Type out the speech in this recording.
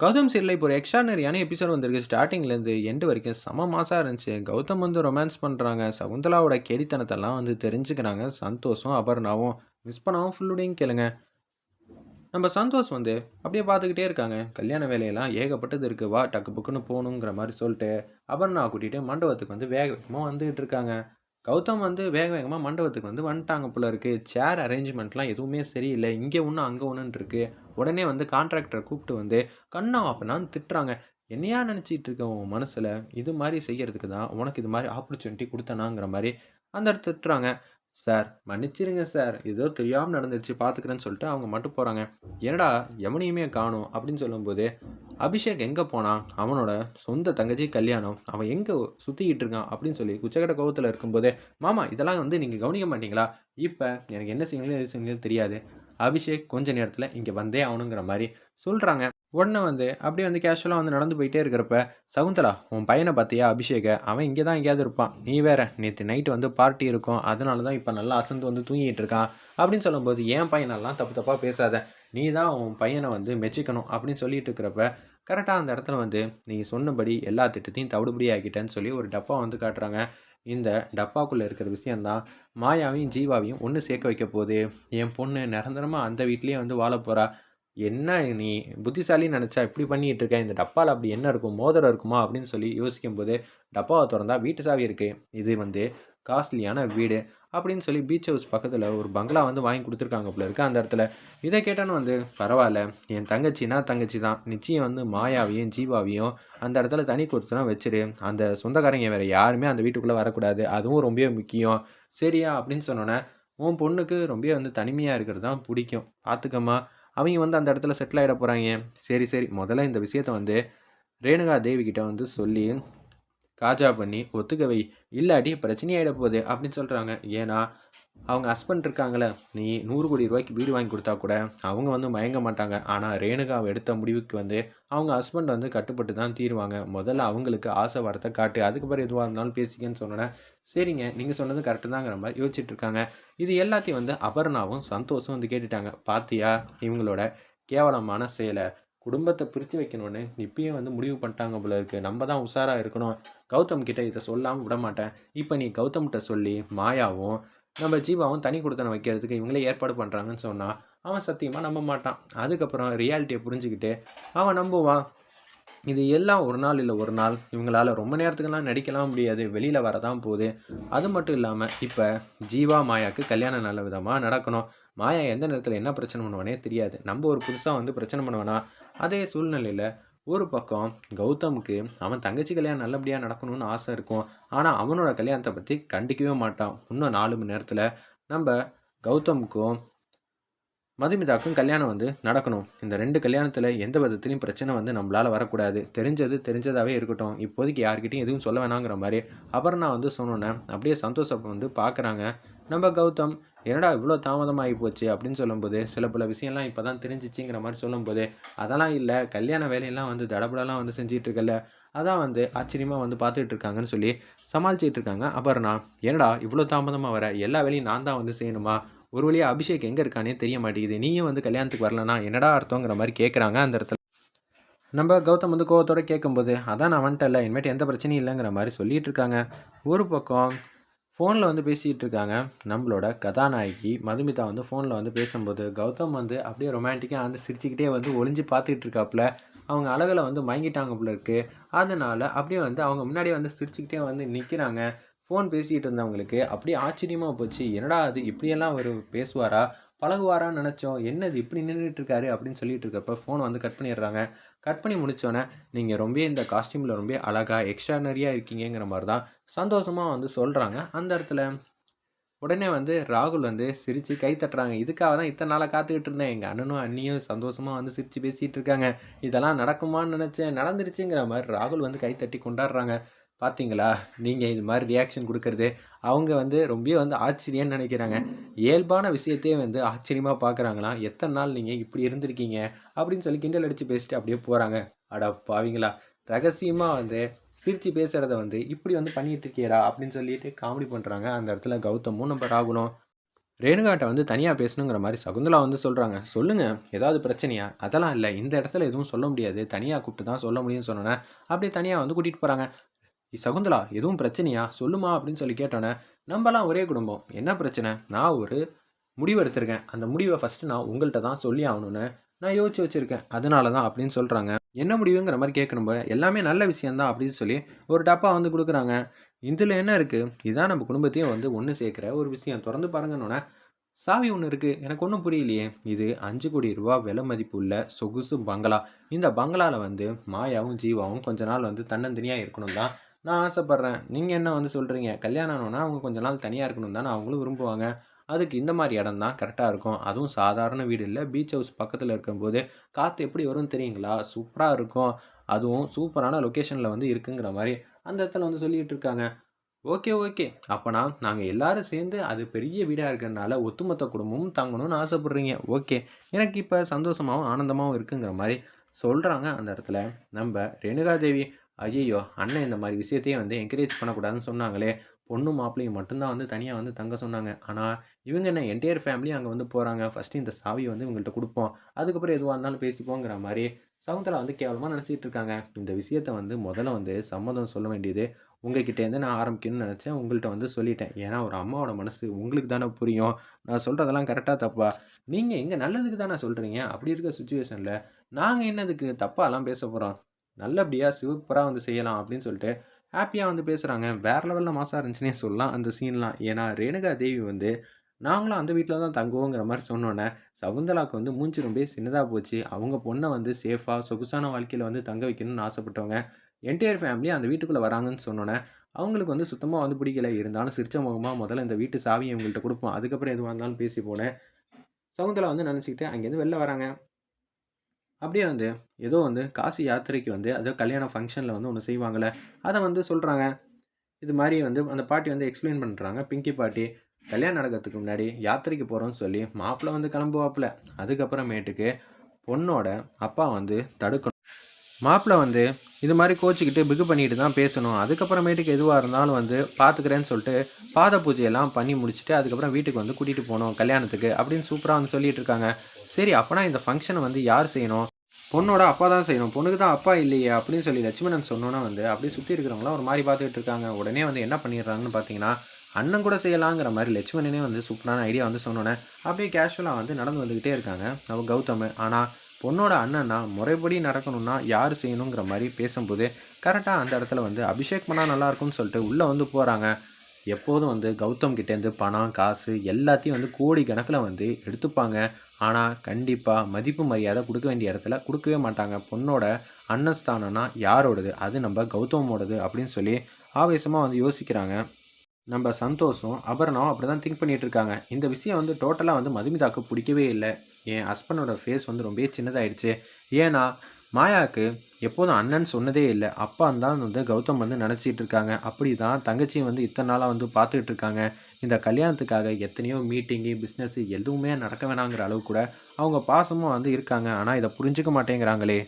கௌதம் சீரியலில் இப்போ ஒரு எக்ஸ்ட்ரானரியான எபிசோட் வந்திருக்கு. ஸ்டார்டிங்லேருந்து எண்டு வரைக்கும் செம மாசாக இருந்துச்சு. கௌதம் வந்து ரொமான்ஸ் பண்ணுறாங்க சகுந்தலாவோட கெடித்தனத்தெல்லாம் வந்து தெரிஞ்சுக்கிறாங்க. சந்தோஷம் அபர்ணாவும் மிஸ் பண்ணாவும் ஃபுல்லுடையும் கேளுங்க. நம்ம சந்தோஷ் வந்து அப்படியே பார்த்துக்கிட்டே இருக்காங்க. கல்யாண வேலையெல்லாம் ஏகப்பட்டது இருக்குது வா டக்கு புக்குன்னு போகணுங்கிற மாதிரி சொல்லிட்டு அபர்ணா கூட்டிகிட்டு மண்டபத்துக்கு வந்து வேக வேகமாக வந்துக்கிட்டு இருக்காங்க. கௌதம் வந்து வேக வேகமாக மண்டபத்துக்கு வந்து வந்துட்டாங்க போல இருக்குது சேர் அரேஞ்ச்மெண்ட்லாம் எதுவுமே சரியில்லை. இங்கே ஒன்று அங்கே ஒன்றுன்னு இருக்குது உடனே வந்து கான்ட்ராக்டரை கூப்பிட்டு வந்து கண்ணா அப்படின்னா திட்டுறாங்க. என்னையா நினச்சிட்டு இருக்க உன் மனசில்? இது மாதிரி செய்கிறதுக்கு தான் உனக்கு இது மாதிரி ஆப்பர்ச்சுனிட்டி கொடுத்தனாங்கிற மாதிரி அந்த திட்டுறாங்க. சார் மன்னிச்சிருங்க சார். ஏதோ தெரியாமல் நடந்துருச்சு பார்த்துக்கிறேன்னு சொல்லிட்டு அவங்க மட்டும் போகிறாங்க என்னடா எவனையுமே காணும் அப்படின்னு சொல்லும்போது அபிஷேக் எங்கே போனான்? அவனோட சொந்த தங்கச்சி கல்யாணம் அவன் எங்கே சுற்றிக்கிட்டு இருக்கான்? அப்படின்னு சொல்லி குச்சக்கட்ட கோவத்தில் இருக்கும்போதே மாமா இதெல்லாம் வந்து நீங்கள் கவனிக்க மாட்டீங்களா? இப்போ எனக்கு என்ன செய்யுங்களோ எது செய்யுங்களோ தெரியாது. அபிஷேக் கொஞ்ச நேரத்தில் இங்கே வந்தே ஆகணுங்கிற மாதிரி சொல்கிறாங்க உடனே வந்து அப்படியே வந்து கேஷுவலாக வந்து நடந்து போயிட்டே இருக்கிறப்ப சகுந்தலா உன் பையனை பார்த்தியா அபிஷேக? அவன் இங்கே தான் எங்கேயாவது இருப்பான். நீ வேற நேற்று நைட்டு வந்து பார்ட்டி இருக்கும். அதனால தான் இப்போ நல்லா அசந்து வந்து தூங்கிட்டு இருக்கான். அப்படின்னு சொல்லும்போது என் பையனெல்லாம் தப்பு தப்பாக பேசாத. நீ தான் உன் பையனை வந்து மெச்சிக்கணும். அப்படின்னு சொல்லிட்டு இருக்கிறப்ப கரெக்டாக அந்த இடத்துல வந்து நீங்கள் சொன்னபடி எல்லா திட்டத்தையும் தவிடுபடி ஆக்கிட்டேன்னு சொல்லி ஒரு டப்பா வந்து காட்டுறாங்க. இந்த டப்பாக்குள்ளே இருக்கிற விஷயந்தான் மாயாவையும் ஜீவாவையும் ஒன்று சேர்க்க வைக்க போகுது. என் பொண்ணு நிரந்தரமாக அந்த வீட்லேயே வந்து வாழ போகிறா என்ன நீ புத்திசாலின்னு நினச்சா இப்படி பண்ணிகிட்டு இருக்கேன் இந்த டப்பாவில் அப்படி என்ன இருக்கும்? மோதிரம் இருக்குமா? அப்படின்னு சொல்லி யோசிக்கும்போது டப்பாவை திறந்தா வீட்டு சாவி இருக்குது இது வந்து காஸ்ட்லியான வீடு அப்படின்னு சொல்லி பீச் ஹவுஸ் பக்கத்தில் ஒரு பங்களா வந்து வாங்கி கொடுத்துருக்காங்க போல இருக்கு அந்த இடத்துல. இதை கேட்டான்னு வந்து பரவாயில்ல. என் தங்கச்சினா தங்கச்சி தான். நிச்சயம் வந்து மாயாவையும் ஜீவாவையும் அந்த இடத்துல தனி கொடுத்துனா வச்சிரு. அந்த சொந்தக்காரங்க வேறு யாருமே அந்த வீட்டுக்குள்ளே வரக்கூடாது. அதுவும் ரொம்ப முக்கியம். சரியா? அப்படின்னு சொன்னோன்னே உன் பொண்ணுக்கு ரொம்ப வந்து தனிமையாக இருக்கிறது தான் பிடிக்கும். பார்த்துக்கம்மா அவங்க வந்து அந்த இடத்துல செட்டில் ஆகிட போகிறாங்க சரி சரி. முதல்ல இந்த விஷயத்த வந்து ரேணுகா தேவி கிட்ட வந்து சொல்லி காஜா பண்ணி ஒத்துக்கவை இல்லாட்டி பிரச்சனையாயிட போகுது அப்படின்னு சொல்கிறாங்க ஏன்னா அவங்க ஹஸ்பண்ட் இருக்காங்களே நீ நூறு கோடி ரூபாய்க்கு வீடு வாங்கி கொடுத்தா கூட அவங்க வந்து மயங்க மாட்டாங்க. ஆனால் ரேணுகாவை எடுத்த முடிவுக்கு வந்து அவங்க ஹஸ்பண்ட் வந்து கட்டுப்பட்டு தான் தீருவாங்க. முதல்ல அவங்களுக்கு ஆசை வரத்தை காட்டு. அதுக்கப்புறம் எதுவாக இருந்தாலும் பேசிக்கன்னு சொன்னேன் சரிங்க நீங்கள் சொன்னது கரெக்டு தாங்கிற மாதிரி யோசிச்சுட்டு இருக்காங்க. இது எல்லாத்தையும் வந்து அபர்ணாவும் சந்தோஷம் வந்து கேட்டுட்டாங்க. பாத்தியா இவங்களோட கேவலமான செயலை. குடும்பத்தை பிரித்து வைக்கணும்னு இப்பயும் வந்து முடிவு பண்ணிட்டாங்க போல இருக்குது நம்ம தான் உஷாராக இருக்கணும். கௌதம் கிட்ட இதை சொல்லாமல் விட மாட்டேன். இப்போ நீ கௌதம்கிட்ட சொல்லி மாயாவும் நம்ம ஜீவாவும் தனி கொடுத்தனை வைக்கிறதுக்கு இவங்களே ஏற்பாடு பண்ணுறாங்கன்னு சொன்னால் அவன் சத்தியமாக நம்ப மாட்டான். அதுக்கப்புறம் ரியாலிட்டியை புரிஞ்சுக்கிட்டு அவன் நம்புவான். இது எல்லாம் ஒரு நாள் இல்லை ஒரு நாள். இவங்களால் ரொம்ப நேரத்துக்குலாம் நடிக்கலாம் முடியாது. வெளியில் வரதான் போகுது. அது மட்டும் இல்லாமல் இப்போ ஜீவா மாயாவுக்கு கல்யாணம் நல்ல விதமாக நடக்கணும். மாயா எந்த நேரத்தில் என்ன பிரச்சனை பண்ணுவானே தெரியாது. நம்ம ஒரு புதுசாக வந்து பிரச்சனை பண்ணுவானா அதே சூழ்நிலையில் ஒரு பக்கம் கௌதமுக்கு அவன் தங்கச்சி கல்யாணம் நல்லபடியாக நடக்கணும்னு ஆசை இருக்கும். ஆனால் அவனோட கல்யாணத்தை பற்றி கண்டிக்கவே மாட்டான். இன்னும் நாலு மணி நேரத்தில் நம்ம கௌதமுக்கும் மதுமிதாக்கும் கல்யாணம் வந்து நடக்கணும். இந்த ரெண்டு கல்யாணத்தில் எந்த விதத்துலையும் பிரச்சனை வந்து நம்மளால் வரக்கூடாது. தெரிஞ்சது தெரிஞ்சதாகவே இருக்கட்டும். இப்போதைக்கு யார்கிட்டையும் எதுவும் சொல்ல வேணாங்கிற மாதிரி அப்புறம் நான் வந்து சொன்னோன்னே அப்படியே சந்தோஷம் வந்து பார்க்குறாங்க நம்ம கௌதம் என்னடா இவ்வளோ தாமதமாகி போச்சு அப்படின்னு சொல்லும்போது சில பல விஷயம்லாம் இப்போ தான் தெரிஞ்சிச்சிங்கிற மாதிரி சொல்லும்போது அதெல்லாம் இல்லை கல்யாண வேலையெல்லாம் வந்து தடபடலாம் வந்து செஞ்சிட்டு இருக்கல அதான் வந்து ஆச்சரியமாக வந்து பார்த்துட்டு இருக்காங்கன்னு சொல்லி சமாளிச்சிட்டு இருக்காங்க அபர்ணா என்னடா இவ்வளோ தாமதமாக வர எல்லா வேலையும் நான் தான் வந்து செய்யணுமா? ஒரு வழியாக அபிஷேக் எங்கே இருக்கானே தெரிய மாட்டேங்குது நீயும் வந்து கல்யாணத்துக்கு வரலனா என்னடா அர்த்தங்கிற மாதிரி கேட்குறாங்க அந்த இடத்துல. நம்ம கௌதம் வந்து கோவத்தோடு கேட்கும்போது அதான் நான் வந்துட்டல இனிமேட்டு எந்த பிரச்சனையும் இல்லைங்கிற மாதிரி சொல்லிகிட்டு இருக்காங்க ஒரு பக்கம் ஃபோனில் வந்து பேசிகிட்டு இருக்காங்க நம்மளோட கதாநாயகி. மதுமிதா வந்து ஃபோனில் வந்து பேசும்போது கௌதம் வந்து அப்படியே ரொமான்டிக்காக வந்து சிரிச்சுக்கிட்டே வந்து ஒளிஞ்சு பார்த்துக்கிட்டு இருக்காப்புல அவங்க அழகில் வந்து மயங்கிட்டாங்க போல இருக்கு. அதனால் அப்படியே வந்து அவங்க முன்னாடியே வந்து சிரிச்சுக்கிட்டே வந்து நிற்கிறாங்க ஃபோன் பேசிகிட்டு இருந்தவங்களுக்கு அப்படியே ஆச்சரியமாக போச்சு. என்னடா அது? இப்படியெல்லாம் அவர் பேசுவாரா? பழகுவாரான்னு நினச்சோம். என்னது இப்படி நின்றுட்டு இருக்காரு அப்படின்னு சொல்லிட்டு இருக்கப்ப ஃபோன் வந்து கட் பண்ணிடுறாங்க. கட் பண்ணி முடித்தோன்னே நீங்கள் ரொம்ப இந்த காஸ்டியூமில் ரொம்ப அழகாக எக்ஸ்ட்ரானரியாக இருக்கீங்கிற மாதிரி தான் சந்தோஷமாக வந்து சொல்கிறாங்க அந்த இடத்துல உடனே வந்து ராகுல் வந்து சிரித்து கை தட்டுறாங்க. இதுக்காக தான் இத்தனை நாளாக காத்துக்கிட்டு இருந்தேன். எங்கள் அண்ணனும் அண்ணியும் சந்தோஷமாக வந்து சிரித்து பேசிகிட்டு இருக்காங்க. இதெல்லாம் நடக்குமான்னு நினச்சேன். நடந்துருச்சுங்கிற மாதிரி ராகுல் வந்து கை தட்டி கொண்டாடுறாங்க. பார்த்தீங்களா நீங்கள் இது மாதிரி ரியாக்ஷன் கொடுக்கறது அவங்க வந்து ரொம்ப வந்து ஆச்சரியம்னு நினைக்கிறாங்க. இயல்பான விஷயத்தையே வந்து ஆச்சரியமாக பார்க்குறாங்களாம் எத்தனை நாள் நீங்கள் இப்படி இருந்திருக்கீங்க? அப்படின்னு சொல்லி கிண்டல் அடித்து பேசிட்டு அப்படியே போகிறாங்க அடா பாவீங்களா. ரகசியமாக வந்து சிரித்து பேசுகிறத வந்து இப்படி வந்து பண்ணிகிட்டு இருக்கியடா அப்படின்னு சொல்லிட்டு காமெடி பண்ணுறாங்க அந்த இடத்துல கௌதமும் நம்ம ராகுலும். ரேணுகாட்டை வந்து தனியாக பேசணுங்கிற மாதிரி சகுந்தலா வந்து சொல்கிறாங்க சொல்லுங்கள் ஏதாவது பிரச்சனையா? அதெல்லாம் இல்லை. இந்த இடத்துல எதுவும் சொல்ல முடியாது. தனியாக கூப்பிட்டு தான் சொல்ல முடியும்னு சொன்னோன்னே அப்படியே தனியாக வந்து கூட்டிகிட்டு போகிறாங்க சகுந்தலா எதுவும் பிரச்சனையா? சொல்லுமா அப்படின்னு சொல்லி கேட்டோன்னே நம்மலாம் ஒரே குடும்பம். என்ன பிரச்சனை? நான் ஒரு முடிவு எடுத்திருக்கேன். அந்த முடிவை ஃபஸ்ட்டு நான் உங்கள்கிட்ட தான் சொல்லி ஆகணும்னு நான் யோசிச்சு வச்சுருக்கேன். அதனால தான் அப்படின்னு சொல்கிறாங்க என்ன முடிவுங்கிற மாதிரி கேட்கணும் எல்லாமே நல்ல விஷயந்தான் அப்படின்னு சொல்லி ஒரு டப்பா வந்து கொடுக்குறாங்க. இதில் என்ன இருக்குது இதுதான் நம்ம குடும்பத்தையும் வந்து ஒன்று சேர்க்குற ஒரு விஷயம். திறந்து பாருங்கன்னொன்னே சாவி ஒன்று இருக்குது எனக்கு ஒன்றும் புரியலையே. இது அஞ்சு கோடி ரூபா விலை மதிப்பு உள்ள சொகுசு பங்களா. இந்த பங்களாவில் வந்து மாயாவும் ஜீவாவும் கொஞ்ச நாள் வந்து தன்னந்தனியாக இருக்கணும் தான். நான் ஆசைப்பட்றேன். நீங்கள் என்ன வந்து சொல்கிறீங்க கல்யாணம் ஆனோன்னா அவங்க கொஞ்ச நாள் தனியாக இருக்கணும் தான் அவங்களும் விரும்புவாங்க. அதுக்கு இந்த மாதிரி இடம் தான் கரெக்டாக இருக்கும். அதுவும் சாதாரண வீடு இல்லை. பீச் ஹவுஸ் பக்கத்தில் இருக்கும்போது காற்று எப்படி வரும்னு தெரியுங்களா? சூப்பராக இருக்கும். அதுவும் சூப்பரான லொக்கேஷனில் வந்து இருக்குங்கிற மாதிரி அந்த இடத்துல வந்து சொல்லிகிட்டு இருக்காங்க. Okay okay. அப்போனா நாங்கள் எல்லாரும் சேர்ந்து அது பெரிய வீடாக இருக்கிறதுனால ஒட்டுமொத்த குடும்பமும் தங்கணும்னு ஆசைப்பட்றீங்க. ஓகே. எனக்கு இப்போ சந்தோஷமாகவும் ஆனந்தமாகவும் இருக்குங்கிற மாதிரி சொல்கிறாங்க அந்த இடத்துல. நம்ம ரேணுகாதேவி ஐயோ அண்ணன் இந்த மாதிரி விஷயத்தையே வந்து என்கரேஜ் பண்ணக்கூடாதுன்னு சொன்னாங்களே. பொண்ணு மாப்பிள்ளையும் மட்டும்தான் வந்து தனியாக வந்து தங்க சொன்னாங்க. ஆனால் இவங்க என்ன என்டையர் ஃபேமிலி அங்கே வந்து போகிறாங்க ஃபஸ்ட்டு இந்த சாவியை வந்து இவங்கள்ட்ட கொடுப்போம். அதுக்கப்புறம் எதுவாக இருந்தாலும் பேசிப்போங்கிற மாதிரி சகுந்தலா வந்து கேவலமாக நினச்சிட்டு இருக்காங்க. இந்த விஷயத்த வந்து முதல்ல வந்து சம்மதம் சொல்ல வேண்டியது உங்ககிட்டேருந்து நான் ஆரம்பிக்கணும்னு நினச்சேன். உங்கள்கிட்ட வந்து சொல்லிட்டேன். ஏன்னா ஒரு அம்மாவோட மனசு உங்களுக்கு தானே புரியும். நான் சொல்கிறதெல்லாம் கரெக்டாக தப்பா? நீங்கள் எங்கே நல்லதுக்கு தானே சொல்கிறீங்க அப்படி இருக்க சுச்சுவேஷனில் நாங்கள் என்னதுக்கு தப்பாலாம் பேச போகிறோம் நல்லபடியாக சூப்பராக வந்து செய்யலாம் அப்படின்னு சொல்லிட்டு ஹாப்பியாக வந்து பேசுகிறாங்க வேறு லெவலில் மாசாக இருந்துச்சுன்னே சொல்லலாம் அந்த சீன்லாம் ஏன்னா ரேணுகா தேவி வந்து நாங்களும் அந்த வீட்டில் தான் தங்குவோங்கிற மாதிரி சொன்னோன்னே சகுந்தலாவுக்கு வந்து மூஞ்சி ரொம்ப சின்னதாக போச்சு. அவங்க பொண்ணை வந்து சேஃபாக சொகுசான வாழ்க்கையில் வந்து தங்க வைக்கணும்னு ஆசைப்பட்டவங்க என்டையர் ஃபேமிலி அந்த வீட்டுக்குள்ளே வராங்கன்னு சொன்னோன்னே அவங்களுக்கு வந்து சுத்தமாக வந்து பிடிக்கல. இருந்தாலும் சிரிச்ச முகமாக முதல்ல இந்த வீட்டு சாவியை இவங்கள்ட்ட கொடுப்போம். அதுக்கப்புறம் எதுவாக இருந்தாலும் பேசி போனேன் சகுந்தலா வந்து நினச்சிக்கிட்டு அங்கேருந்து வெளில வராங்க. அப்படியே வந்து ஏதோ வந்து காசி யாத்திரைக்கு வந்து அதோ கல்யாண ஃபங்க்ஷனில் வந்து ஒன்று செய்வாங்களே அதை வந்து சொல்கிறாங்க இது மாதிரி வந்து அந்த பாட்டி வந்து எக்ஸ்பிளைன் பண்ணுறாங்க பிங்கி பாட்டி கல்யாணம் நடக்கிறதுக்கு முன்னாடி யாத்திரைக்கு போகிறோன்னு சொல்லி மாப்பிள்ளை வந்து கிளம்புவாப்புல. அதுக்கப்புறமேட்டுக்கு பொண்ணோட அப்பா வந்து தடுக்கணும். மாப்பிள்ளை வந்து இது மாதிரி கோச்சிக்கிட்டு பிகு பண்ணிட்டு தான் பேசணும். அதுக்கப்புறமேட்டுக்கு எதுவாக இருந்தாலும் வந்து பார்த்துக்கிறேன்னு சொல்லிட்டு பாத பூஜையெல்லாம் பண்ணி முடிச்சுட்டு அதுக்கப்புறம் வீட்டுக்கு வந்து கூட்டிகிட்டு போகணும் கல்யாணத்துக்கு அப்படின்னு சூப்பராக வந்து சொல்லிகிட்டு இருக்காங்க. சரி அப்போனா இந்த ஃபங்க்ஷனை வந்து யார் செய்யணும்? பொண்ணோட அப்பா தான் செய்யணும். பொண்ணுக்கு தான் அப்பா இல்லையே அப்படின்னு சொல்லி லட்சுமணன் சொன்னோன்னா வந்து அப்படியே சுற்றி இருக்கிறவங்களாம் ஒரு மாதிரி பார்த்துக்கிட்டு இருக்காங்க. உடனே வந்து என்ன பண்ணிடுறாங்கன்னு பார்த்தீங்கன்னா அண்ணன் கூட செய்யலாங்கிற மாதிரி லட்சுமணனே வந்து சூப்பரான ஐடியா வந்து சொன்னோன்னே அப்படியே கேஷுவலாக வந்து நடந்து வந்துக்கிட்டே இருக்காங்க. நம்ம கௌதம். ஆனால் பொண்ணோட அண்ணன்னா முறைப்படி நடக்கணும்னா யார் செய்யணுங்கிற மாதிரி பேசும்போது கரெக்டாக அந்த இடத்துல வந்து அபிஷேக் பண்ணால் நல்லாயிருக்கும்னு சொல்லிட்டு உள்ளே வந்து போகிறாங்க எப்போதும் வந்து கௌதம் கிட்டேருந்து பணம் காசு எல்லாத்தையும் வந்து கோடி கணக்கில் வந்து எடுத்துப்பாங்க. ஆனால் கண்டிப்பாக மதிப்பு மரியாதை கொடுக்க வேண்டிய இடத்துல கொடுக்கவே மாட்டாங்க. பொண்ணோட அன்னஸ்தானம்னா யாரோடது? அது நம்ம கௌதமோடது அப்படின்னு சொல்லி ஆவேசமாக வந்து யோசிக்கிறாங்க. நம்ம சந்தோஷம் அபர்ணம் அப்படி தான் திங்க் பண்ணிகிட்டு இருக்காங்க. இந்த விஷயம் வந்து டோட்டலாக வந்து மதுமிதாக்கு பிடிக்கவே இல்லை. என் ஹஸ்பண்டோட ஃபேஸ் வந்து ரொம்ப சின்னதாகிடுச்சு ஏன்னா மாயாவுக்கு எப்போதும் அண்ணன் சொன்னதே இல்லை. அப்பா தான் வந்து கௌதம் வந்து நினச்சிட்டு இருக்காங்க. அப்படி தான் தங்கச்சியும் வந்து இத்தனை நாளாக வந்து பார்த்துக்கிட்டு இருக்காங்க. இந்த கல்யாணத்துக்காக எத்தனையோ மீட்டிங்கு பிஸ்னஸ்ஸு எதுவுமே நடக்க வேணாங்கிற அளவு கூட அவங்க பாசமும் வந்து இருக்காங்க. ஆனால் இதை புரிஞ்சுக்க மாட்டேங்கிறாங்களே.